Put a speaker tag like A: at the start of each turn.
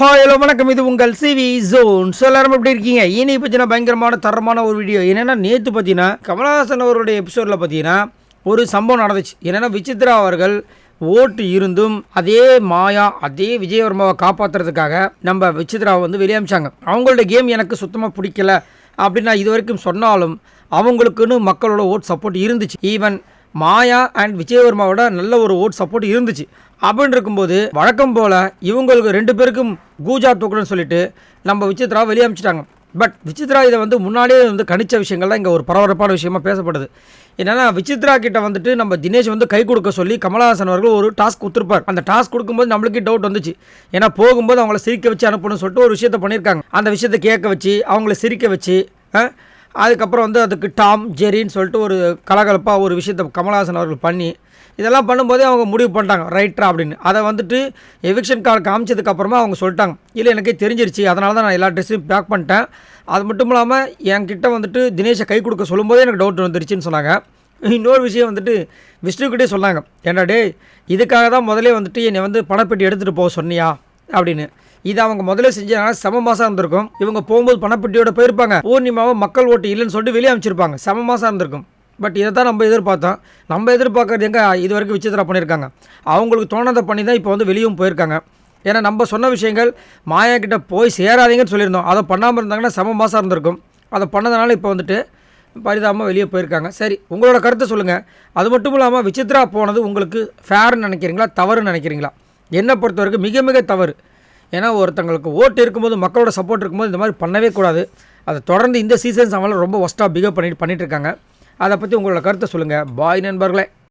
A: Hi hello வணக்கம். இது உங்கள் சிவி ஜோன். ஸோ எல்லாரும் எப்படி இருக்கீங்க? இனி பார்த்தீங்கன்னா பயங்கரமான தரமான ஒரு வீடியோ என்னென்னா நேற்று பார்த்தீங்கன்னா கமலஹாசன் அவருடைய எபிசோடில் பார்த்தீங்கன்னா ஒரு சம்பவம் நடந்துச்சு. என்னென்னா விசித்ரா அவர்கள் ஓட்டு இருந்தும் அதே மாயா அதே விஜயவர்மாவை காப்பாற்றுறதுக்காக நம்ம விசித்ராவை வந்து வெளியமிச்சாங்க. அவங்களோட கேம் எனக்கு சுத்தமாக பிடிக்கல. அப்படின்னு நான் இது வரைக்கும் சொன்னாலும் அவங்களுக்குன்னு மக்களோட ஓட் சப்போர்ட் இருந்துச்சு. ஈவன் மாயா அண்ட் விஜயவர்மாவோட நல்ல ஒரு ஓட் சப்போர்ட் இருந்துச்சு. அப்படின்னு இருக்கும்போது வழக்கம் போல் இவங்களுக்கு ரெண்டு பேருக்கும் கூஜா தூக்கணும்னு சொல்லிட்டு நம்ம விசித்ரா வெளியே அமைச்சிட்டாங்க. பட் விசித்ரா இதை வந்து முன்னாடியே வந்து கணிச்ச விஷயங்கள்லாம் இங்கே ஒரு பரபரப்பான விஷயமா பேசப்படுது. என்னென்னா விசித்ரா கிட்ட வந்துட்டு நம்ம தினேஷ் வந்து கை கொடுக்க சொல்லி கமலஹாசன் அவர்கள் ஒரு டாஸ்க் கொடுத்துருப்பார். அந்த டாஸ்க் கொடுக்கும்போது நம்மளுக்கே டவுட் வந்துச்சு. ஏன்னா போகும்போது அவங்கள சிரிக்க வச்சு அனுப்பணும்னு சொல்லிட்டு ஒரு விஷயத்த பண்ணியிருக்காங்க. அந்த விஷயத்தை கேட்க வச்சு அவங்கள சிரிக்க வச்சு அதுக்கப்புறம் வந்து அதுக்கு டாம் ஜெரின்னு சொல்லிட்டு ஒரு கலகலப்பாக ஒரு விஷயத்தை கமல்ஹாசன் அவர்கள் பண்ணி இதெல்லாம் பண்ணும்போதே அவங்க முடிவு பண்ணிட்டாங்க ரைட்டரா அப்படின்னு. அதை வந்துட்டு எவிக்ஷன் கார்டு காமிச்சதுக்கப்புறமா அவங்க சொல்லிட்டாங்க இல்லை எனக்கே தெரிஞ்சிருச்சு அதனால தான் நான் எல்லா ட்ரெஸ்ஸையும் பேக் பண்ணிட்டேன். அது மட்டும் இல்லாமல் என்கிட்ட வந்துட்டு தினேஷை கை கொடுக்க சொல்லும்போதே எனக்கு டவுட் வந்துருச்சுன்னு சொன்னாங்க. இன்னொரு விஷயம் வந்துட்டு விஷ்ணுக்கிட்டே சொன்னாங்க ஏன்டா டேய் இதுக்காக தான் முதலே வந்துட்டு என்னை வந்து பணப்பெட்டி எடுத்துகிட்டு போக சொன்னியா? அப்படின்னு. இது அவங்க முதல்ல செஞ்சதுனால செம மாதம் இருந்திருக்கும். இவங்க போகும்போது பணப்பெட்டியோட போயிருப்பாங்க. பூர்ணிமாவை மக்கள் ஓட்டு இல்லைன்னு சொல்லிட்டு வெளியே அமைச்சிருப்பாங்க சம மாதம் இருந்திருக்கும். பட் இதை தான் நம்ம எதிர்பார்த்தோம். நம்ம எதிர்பார்க்கறது எங்கே? இது வரைக்கும் விசித்திரா பண்ணியிருக்காங்க. அவங்களுக்கு தோணாத பண்ணி தான் இப்போ வந்து வெளியும் போயிருக்காங்க. ஏன்னா நம்ம சொன்ன விஷயங்கள் மாயா கிட்டே போய் சேராதீங்கன்னு சொல்லியிருந்தோம். அதை பண்ணாமல் இருந்தாங்கன்னா செம மாதம் இருந்திருக்கும். அதை பண்ணதுனால இப்போ வந்துட்டு பரிதாபமாக வெளியே போயிருக்காங்க. சரி உங்களோட கருத்தை சொல்லுங்கள் அது மட்டும் இல்லாமல் விசித்ரா போனது உங்களுக்கு ஃபேர்னு நினைக்கிறீங்களா? தவறுன்னு நினைக்கிறீங்களா? என்னை பொறுத்த வரைக்கும் மிக மிக தவறு. ஏன்னா ஒருத்தங்களுக்கு ஓட்டு இருக்கும்போது மக்களோட சப்போர்ட் இருக்கும்போது இந்த மாதிரி பண்ணவே கூடாது. அதை தொடர்ந்து இந்த சீசன்ஸ் அவங்களாம் ரொம்ப ஒஸ்ட்டாக பிகேவ் பண்ணிட்டு பண்ணிகிட்டு இருக்காங்க. அதை பற்றி உங்களோட கருத்தை சொல்லுங்கள் பாய் நண்பர்களே.